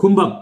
கும்பம்.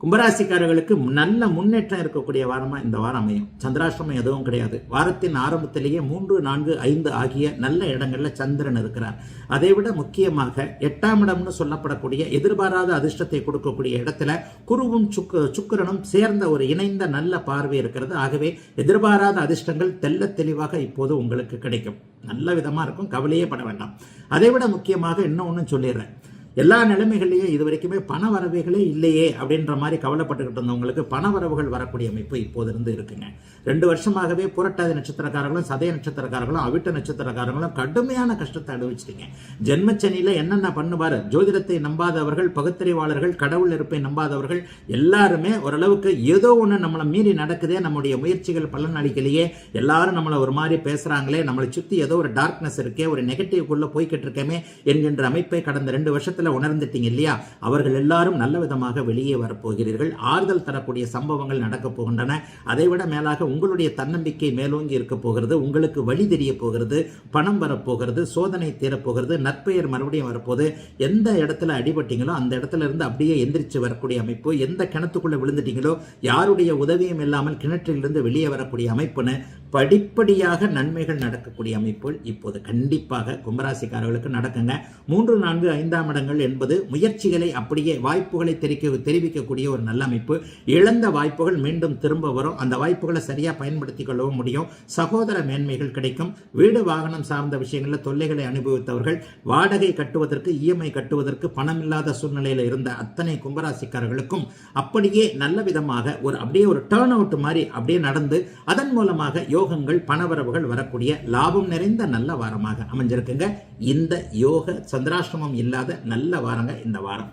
கும்பராசிக்காரர்களுக்கு நல்ல முன்னேற்றம் இருக்கக்கூடிய வாரமாக இந்த வாரம் அமையும். சந்திராஷ்டமம் எதுவும் கிடையாது. வாரத்தின் ஆரம்பத்திலேயே மூன்று நான்கு ஐந்து ஆகிய நல்ல இடங்களில் சந்திரன் இருக்கிறார். அதை விட முக்கியமாக எட்டாம் இடம்னு சொல்லப்படக்கூடிய எதிர்பாராத அதிர்ஷ்டத்தை கொடுக்கக்கூடிய இடத்துல குருவும் சுக்கு சுக்கரனும் சேர்ந்த ஒரு இணைந்த நல்ல பார்வை இருக்கிறது. ஆகவே எதிர்பாராத அதிர்ஷ்டங்கள் தெல்ல தெளிவாக இப்போது உங்களுக்கு கிடைக்கும். நல்ல விதமாக இருக்கும். கவலையே பட வேண்டாம். அதை விட முக்கியமாக இன்னொன்று சொல்லிடுறேன். எல்லா நிலைமைகள்லையும் இது வரைக்குமே பண வரவுகளே இல்லையே அப்படின்ற மாதிரி கவலைப்பட்டுக்கிட்டு இருந்தவங்களுக்கு பண வரவுகள் வரக்கூடிய அமைப்பு இப்போது இருந்து இருக்குங்க. ரெண்டு வருஷமாகவே புரட்டாதி நட்சத்திரக்காரர்களும் சதய நட்சத்திரக்காரர்களும் அவிட்ட நட்சத்திரக்காரர்களும் கடுமையான கஷ்டத்தை அனுபவிச்சிட்டீங்க. ஜென்மச்சனியில் என்னென்ன பண்ணுவார்? ஜோதிடத்தை நம்பாதவர்கள் பகுத்தறிவாளர்கள் கடவுள் இருப்பை நம்பாதவர்கள் எல்லாருமே ஓரளவுக்கு ஏதோ ஒன்று நம்மளை மீறி நடக்குதே நம்முடைய முயற்சிகள் பலன் அளிக்கலையே எல்லாரும் நம்மளை ஒரு மாதிரி பேசுகிறாங்களே நம்மளை சுற்றி ஏதோ ஒரு டார்க்னஸ் இருக்கே ஒரு நெகட்டிவ்குள்ளே போய்கிட்டு இருக்கேமே என்கின்ற அமைப்பை கடந்த ரெண்டு வருஷத்தில் உணர்ந்துட்டீங்க இல்லையா? அவர்கள் எல்லாரும் நல்ல விதமாக வெளியே வரப்போகிறீர்கள். ஆறுதல் தரக்கூடிய சம்பவங்கள் நடக்கப் போகின்றன. அதைவிட மேலாக உங்களுடைய தன்னம்பிக்கை மேலோங்கி இருக்க போகிறது. உங்களுக்கு வழி தெரிய போகிறது. பணம் வரப்போகிறது சோதனை தீரப்போகிறது நற்பெயர் மறுபடியும் வரப்போகுது. எந்த இடத்துல அடிபட்டீங்களோ அந்த இடத்துல இருந்து அப்படியே எந்திரிச்சு வரக்கூடிய அமைப்பு. எந்த கிணத்துக்குள்ள விழுந்துட்டீங்களோ யாருடைய உதவியும் இல்லாமல் கிணற்றிலிருந்து வெளியே வரக்கூடிய அமைப்புன்னு படிப்படியாக நன்மைகள் நடக்கக்கூடிய அமைப்புகள் இப்போது கண்டிப்பாக கும்பராசிக்காரர்களுக்கு நடக்குங்க. மூன்று நான்கு ஐந்தாம் இடங்கள் என்பது முயற்சிகளை அப்படியே வாய்ப்புகளை தெரிவிக்க தெரிவிக்கக்கூடிய ஒரு நல்ல அமைப்பு. இழந்த வாய்ப்புகள் மீண்டும் திரும்ப வரும். அந்த வாய்ப்புகளை சரியாக பயன்படுத்திக் கொள்ளவும் முடியும். சகோதர மேன்மைகள் கிடைக்கும். வீடு வாகனம் சார்ந்த விஷயங்களில் தொல்லைகளை அனுபவித்தவர்கள் வாடகை கட்டுவதற்கு இஎம்ஐ கட்டுவதற்கு பணம் இல்லாத சூழ்நிலையில் இருந்த அத்தனை கும்பராசிக்காரர்களுக்கும் அப்படியே நல்ல விதமாக ஒரு அப்படியே ஒரு டேர்ன் அவுட் மாதிரி அப்படியே நடந்து அதன் மூலமாக யோகங்கள் பணவரவுகள் வரக்கூடிய லாபம் நிறைந்த நல்ல வாரமாக அமைஞ்சிருக்குங்க. இந்த யோக சந்திராஷ்டமம் இல்லாத நல்ல வாரங்க இந்த வாரம்.